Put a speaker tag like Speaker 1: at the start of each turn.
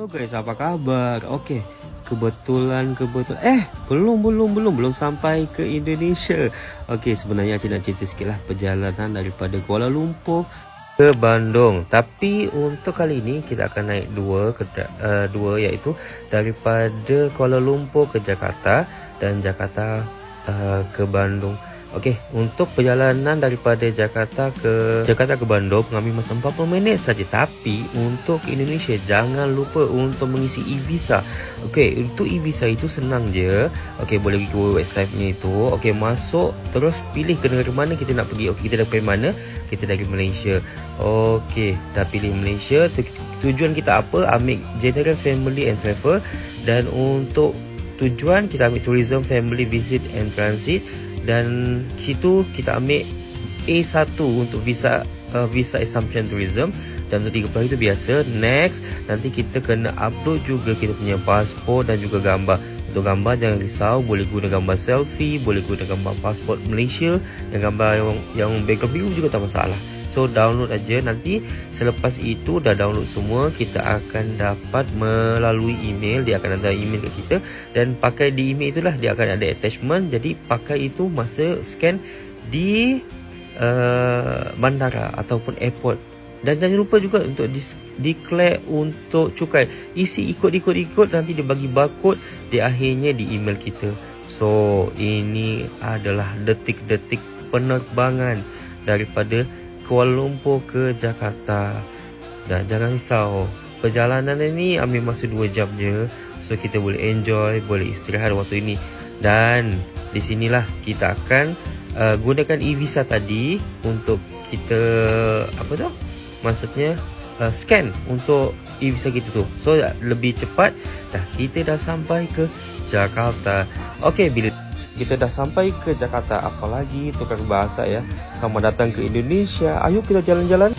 Speaker 1: Halo guys, apa kabar? Okey, kebetulan kebetulan eh belum belum belum belum sampai ke Indonesia. Okey, sebenarnya nak cerita sikitlah perjalanan daripada Kuala Lumpur ke Bandung. Tapi untuk kali ini kita akan naik dua ke uh, dua iaitu daripada Kuala Lumpur ke Jakarta dan Jakarta uh, ke Bandung. Okey, untuk perjalanan daripada Jakarta ke Jakarta ke Bandung mengambil masa 40 minit saja. Tapi untuk Indonesia jangan lupa untuk mengisi e-visa. Okey, untuk e-visa itu senang je. Okey, boleh pergi ke website-nya itu. Okey, masuk terus pilih ke negara mana kita nak pergi. Okey, kita dah pergi mana? Kita dari Malaysia. Okey, dah pilih Malaysia. Tujuan kita apa? Ambil General Family and Travel dan untuk tujuan kita ambil Tourism Family Visit and Transit dan situ kita ambil A1 untuk visa uh, visa assumption tourism. Dan untuk 30 itu biasa next nanti kita kena upload juga kita punya pasport dan juga gambar. Untuk gambar jangan risau boleh guna gambar selfie boleh guna gambar pasport Malaysia yang gambar yang, yang background biru juga tak masalah So download aja. Nanti selepas itu dah download semua kita akan dapat melalui email. Dia akan ada email ke kita. Dan pakai di email itulah dia akan ada attachment. Jadi pakai itu masa scan di uh, bandara ataupun airport. Dan jangan lupa juga untuk declare untuk cukai. Isi ikut-ikut-ikut nanti dia bagi barcode di akhirnya di email kita. So ini adalah detik-detik penerbangan daripada Kuala Lumpur ke Jakarta. Dan jangan risau, perjalanan ini ambil masa 2 jam je. So kita boleh enjoy, boleh istirahat waktu ini. Dan di sinilah kita akan uh, gunakan e-visa tadi untuk kita apa tu? Maksudnya uh, scan untuk e-visa kita tu. So lebih cepat dah kita dah sampai ke Jakarta. Okey, bila kita dah sampai ke Jakarta. Apalagi tukar bahasa ya. Selamat datang ke Indonesia. Ayo kita jalan-jalan